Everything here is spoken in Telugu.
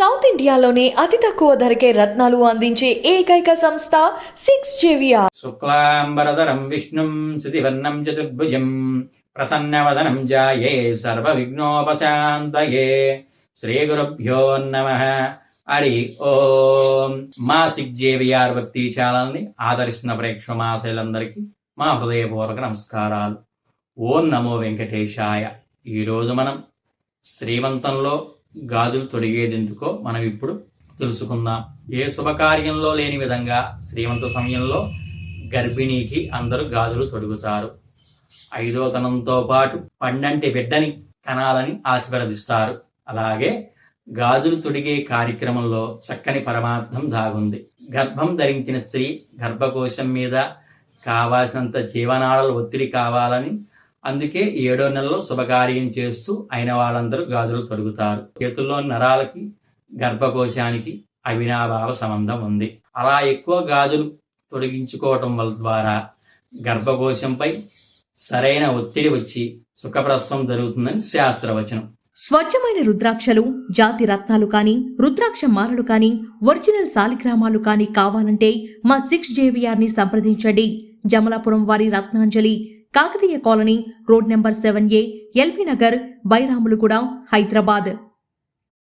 సౌత్ ఇండియాలోనే అతి తక్కువ ధరకే రత్నాలు అందించే ఏకైక సంస్థ సిక్స్ జేవిఆర్. శుక్లాంబరధరం విష్ణుం శితివర్ణం చతుర్భుజం ప్రసన్నవదనం జాయే శ్రీ గురుభ్యో నమ. హరి ఓం. మా సిక్ జేవిఆర్ భక్తి ఛానల్ని ఆదరిస్తున్న ప్రేక్షమాశయులందరికీ మా హృదయపూర్వక నమస్కారాలు. ఓం నమో వెంకటేశాయ. ఈరోజు మనం శ్రీమంతంలో గాజులు తొడిగేదెందుకో మనం ఇప్పుడు తెలుసుకుందాం. ఏ శుభకార్యంలో లేని విధంగా శ్రీమంత సమయంలో గర్భిణీకి అందరూ గాజులు తొడుగుతారు. ఐదో తనంతో పాటు పండంటి బిడ్డని కనాలని ఆశీర్వదిస్తారు. అలాగే గాజులు తొడిగే కార్యక్రమంలో చక్కని పరమార్థం దాగుంది. గర్భం ధరించిన స్త్రీ గర్భకోశం మీద కావాల్సినంత జీవనాడలు ఒత్తిడి కావాలని అందుకే ఏడో నెలలో శుభకార్యం చేస్తూ అయిన వాళ్ళందరూ గాజులు తొడుగుతారు. చేతుల్లో నరాలకి గర్భకోశానికి అవినాభావ సంబంధం ఉంది. అలా ఎక్కువ గాజులు తొలగించుకోవటం వల్ల ద్వారా గర్భకోశంపై సరైన ఒత్తిడి వచ్చి సుఖప్రసవం జరుగుతుందని శాస్త్రవచనం. స్వచ్ఛమైన రుద్రాక్షలు జాతి రత్నాలు కానీ రుద్రాక్ష మాలలు కానీ ఒరిజినల్ సాలిగ్రామాలు కానీ కావాలంటే మా సిక్స్ జేవిఆర్ని సంప్రదించండి. జమలాపురం వారి Ratnanjali Kakatiya colony road number seven A LB Nagar Bairamalguda Hyderabad.